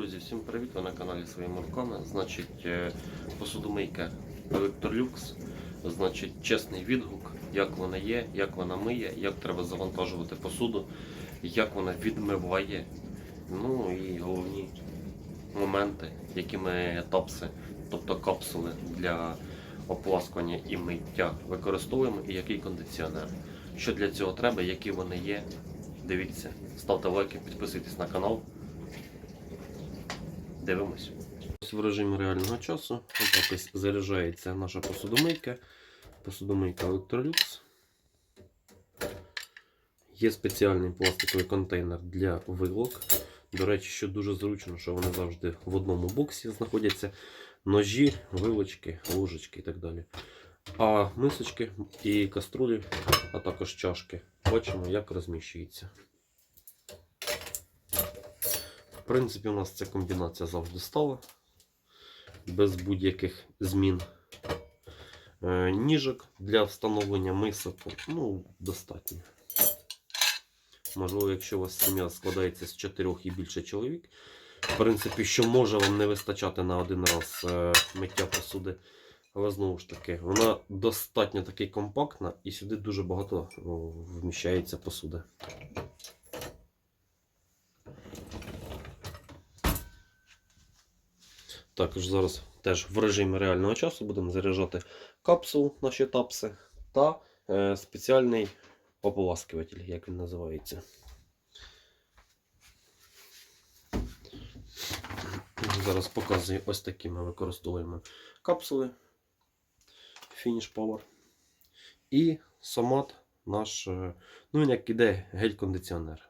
Друзі, всім привіт! Ви на каналі своїми руками. Значить, е, посудомийка Electrolux. Значить, чесний відгук, як вона є, як вона миє, як треба завантажувати посуду, як вона відмиває. Ну і головні моменти, які ми тапси, тобто капсули для ополаскування і миття використовуємо, і який кондиціонер. Що для цього треба, які вони є. Дивіться, ставте лайки, підписуйтесь на канал. Дивимось. Ось в режимі реального часу отак ось заряджається наша посудомийка. Посудомийка Electrolux. Є спеціальний пластиковий контейнер для вилок. До речі, що дуже зручно, що вони завжди в одному боксі знаходяться. Ножі, вилочки, ложечки і так далі. А мисочки і каструлі, а також чашки. Бачимо, як розміщується. В принципі, у нас ця комбінація завжди стала. Без будь-яких змін. Е, Ніжок для встановлення мисок ну, достатньо. Можливо, якщо у вас сім'я складається з 4 і більше чоловік, в принципі, що може вам не вистачати на один раз е, миття посуди. Але знову ж таки, вона достатньо таки компактна і сюди дуже багато вміщається посуди. Також зараз теж в режимі реального часу будемо заряджати капсулу наші тапси та е, спеціальний ополаскиватель, як він називається. Зараз показую ось такі ми використовуємо капсули Finish Power. І сомат наш, е, ну як іде гель-кондиціонер.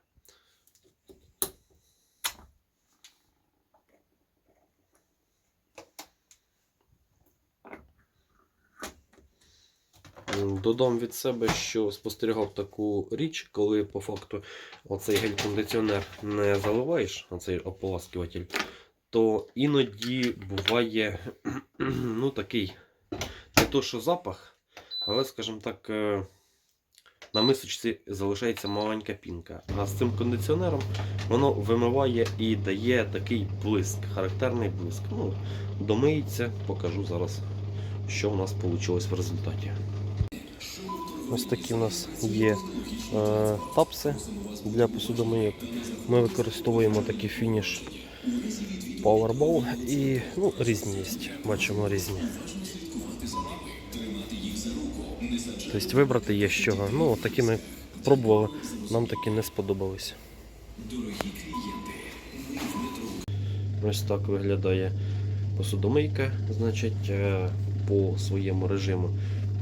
Додам від себе, що спостерігав таку річ, коли по факту оцей гель-кондиціонер не заливаєш, оцей ополаскиватель, то іноді буває ну, такий не то, що запах, але, скажімо так, е, на мисочці залишається маленька пінка. А з цим кондиціонером воно вимиває і дає такий блиск, характерний блиск. Ну, домиється, покажу зараз, що у нас вийшло в результаті. Ось такі у нас є е, тапси для посудомийок. Ми використовуємо такий фініш Powerball і ну, різні є. Бачимо різні. Тобто вибрати є з чого. Ну, такі ми пробували, нам такі не сподобались. Ось так виглядає посудомийка, значить, е, по своєму режиму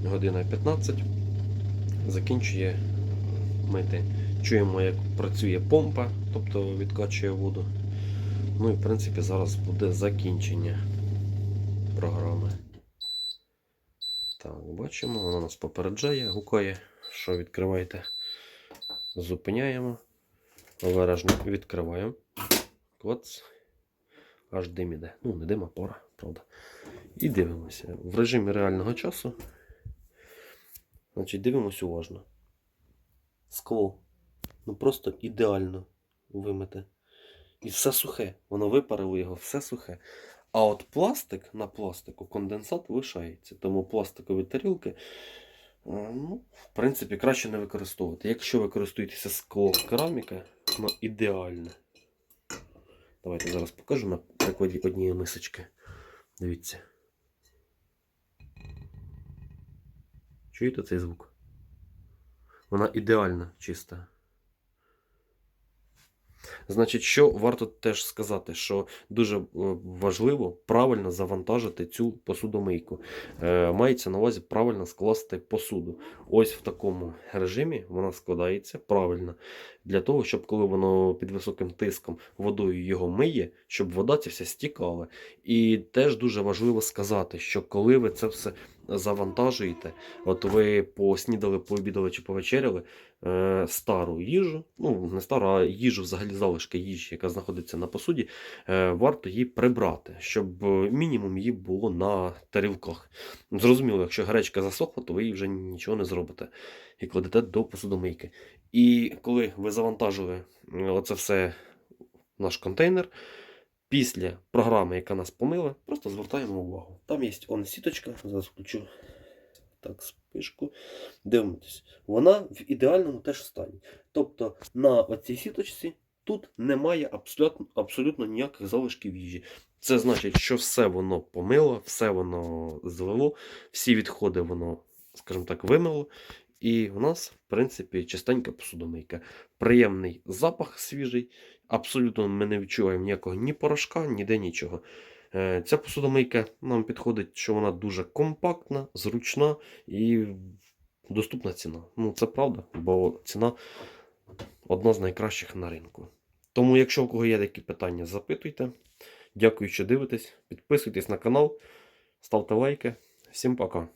година 15 закінчує мити. Чуємо, як працює помпа, тобто відкачує воду. Ну і в принципі зараз буде закінчення програми. Так, бачимо, воно нас попереджає, гукає, що відкриваєте. Зупиняємо. Обережно відкриваємо. Клац. Аж дим іде. Ну, не дим, а пора, правда. І дивимося. В режимі реального часу. Значить, дивимося уважно. Скло. Ну просто ідеально вимите. І все сухе. Воно випарило його, все сухе. А от пластик на пластику конденсат лишається. Тому пластикові тарілки, е, ну, в принципі, краще не використовувати. Якщо ви користуєтеся скло кераміка, воно ідеальне. Давайте зараз покажу на прикладі однієї мисочки. Дивіться. Чуєте цей звук? Вона ідеально чиста. Значить, що варто теж сказати, що дуже е, важливо правильно завантажити цю посудомийку. Е, мається на увазі правильно скласти посуду. Ось в такому режимі вона складається правильно. Для того, щоб коли воно під високим тиском водою його миє, щоб вода ця вся стікала. І теж дуже важливо сказати, що коли ви це все завантажуєте, от ви поснідали, пообідали чи повечеряли е, стару їжу, ну не стару, а їжу взагалі залишки їжі, яка знаходиться на посуді, е, варто її прибрати, щоб мінімум її було на тарілках. Зрозуміло, якщо гречка засохла, то ви її вже нічого не зробите і кладете до посудомийки. І коли ви завантажили е, оце все в наш контейнер, після програми, яка нас помила, просто звертаємо увагу. Там є он сіточка, зараз включу так, спишку. Дивимось, вона в ідеальному теж стані. Тобто на оцій сіточці тут немає абсолютно, абсолютно ніяких залишків їжі. Це значить, що все воно помило, все воно злило, всі відходи воно, скажімо так, вимило. І у нас, в принципі, чистенька посудомийка. Приємний запах свіжий. Абсолютно ми не відчуваємо ніякого ні порошка, ніде нічого. Е, Ця посудомийка нам підходить, що вона дуже компактна, зручна і доступна ціна. Ну, це правда, бо ціна одна з найкращих на ринку. Тому, якщо у кого є такі питання, запитуйте. Дякую, що дивитесь. Підписуйтесь на канал, ставте лайки. Всім пока.